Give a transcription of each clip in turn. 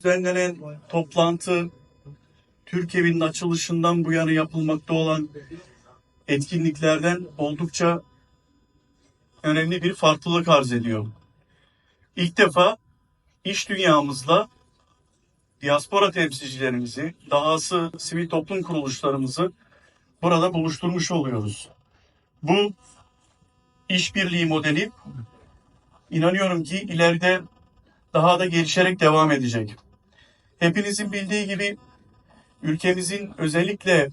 düzenlenen toplantı Türk Evi'nin açılışından bu yana yapılmakta olan etkinliklerden oldukça önemli bir farklılık arz ediyor. İlk defa iş dünyamızla diaspora temsilcilerimizi, dahası sivil toplum kuruluşlarımızı burada buluşturmuş oluyoruz. Bu işbirliği modeli inanıyorum ki ileride daha da gelişerek devam edecek. Hepinizin bildiği gibi ülkemizin özellikle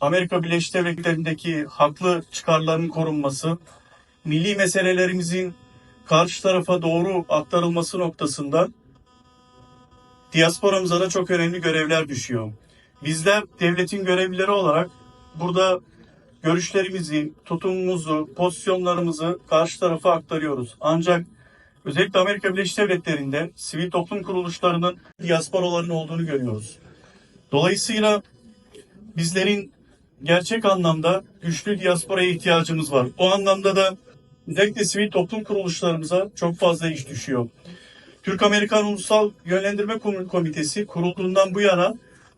Amerika Birleşik Devletleri'ndeki haklı çıkarların korunması, milli meselelerimizin karşı tarafa doğru aktarılması noktasında diasporamıza da çok önemli görevler düşüyor. Bizler devletin görevlileri olarak burada görüşlerimizi, tutumumuzu, pozisyonlarımızı karşı tarafa aktarıyoruz. Ancak özellikle Amerika Birleşik Devletleri'nde sivil toplum kuruluşlarının diasporaların olduğunu görüyoruz. Dolayısıyla bizlerin gerçek anlamda güçlü diasporaya ihtiyacımız var. O anlamda da özellikle sivil toplum kuruluşlarımıza çok fazla iş düşüyor. Türk-Amerikan Ulusal Yönlendirme Kom- Komitesi kurulduğundan bu yana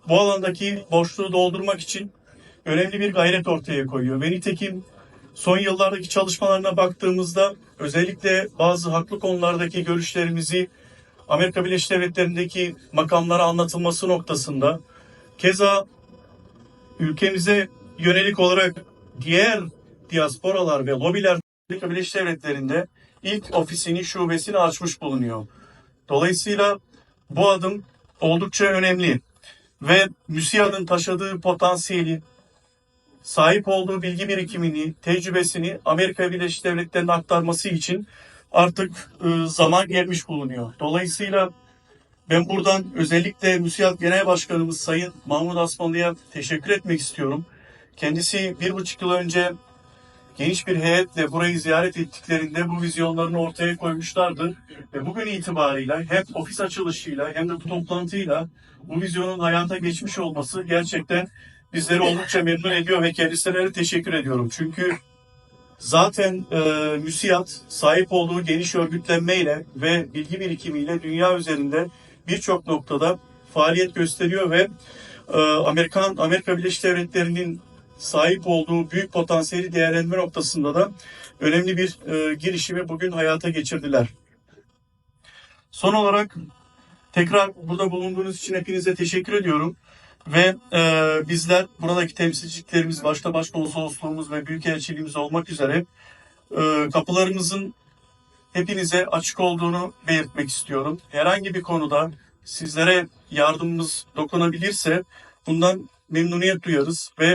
bu alandaki boşluğu doldurmak için önemli bir gayret ortaya koyuyor. Ve nitekim son yıllardaki çalışmalarına baktığımızda özellikle bazı haklı konulardaki görüşlerimizi Amerika Birleşik Devletleri'ndeki makamlara anlatılması noktasında keza ülkemize yönelik olarak diğer diasporalar ve lobiler Amerika Birleşik Devletleri'nde ilk ofisini, şubesini açmış bulunuyor. Dolayısıyla bu adım oldukça önemli ve MÜSİAD'ın taşıdığı potansiyeli, sahip olduğu bilgi birikimini, tecrübesini Amerika Birleşik Devletleri'ne aktarması için artık e, zaman gelmiş bulunuyor. Dolayısıyla ben buradan özellikle MÜSİAD Genel Başkanımız Sayın Mahmut Asmalı'ya teşekkür etmek istiyorum. Kendisi bir buçuk yıl önce geniş bir heyetle burayı ziyaret ettiklerinde bu vizyonlarını ortaya koymuşlardı. Ve bugün itibarıyla hem ofis açılışıyla hem de bu toplantıyla bu vizyonun hayata geçmiş olması gerçekten bizleri oldukça memnun ediyor ve kendisine teşekkür ediyorum. Çünkü zaten e, MÜSİAD sahip olduğu geniş örgütlenmeyle ve bilgi birikimiyle dünya üzerinde birçok noktada faaliyet gösteriyor ve e, Amerikan Amerika Birleşik Devletleri'nin sahip olduğu büyük potansiyeli değerlendirme noktasında da önemli bir e, girişimi bugün hayata geçirdiler. Son olarak tekrar burada bulunduğunuz için hepinize teşekkür ediyorum. Ve e, bizler buradaki temsilciliklerimiz başta başkonsolosluğumuz ve büyükelçiliğimiz olmak üzere e, kapılarımızın hepinize açık olduğunu belirtmek istiyorum. Herhangi bir konuda sizlere yardımımız dokunabilirse bundan memnuniyet duyarız ve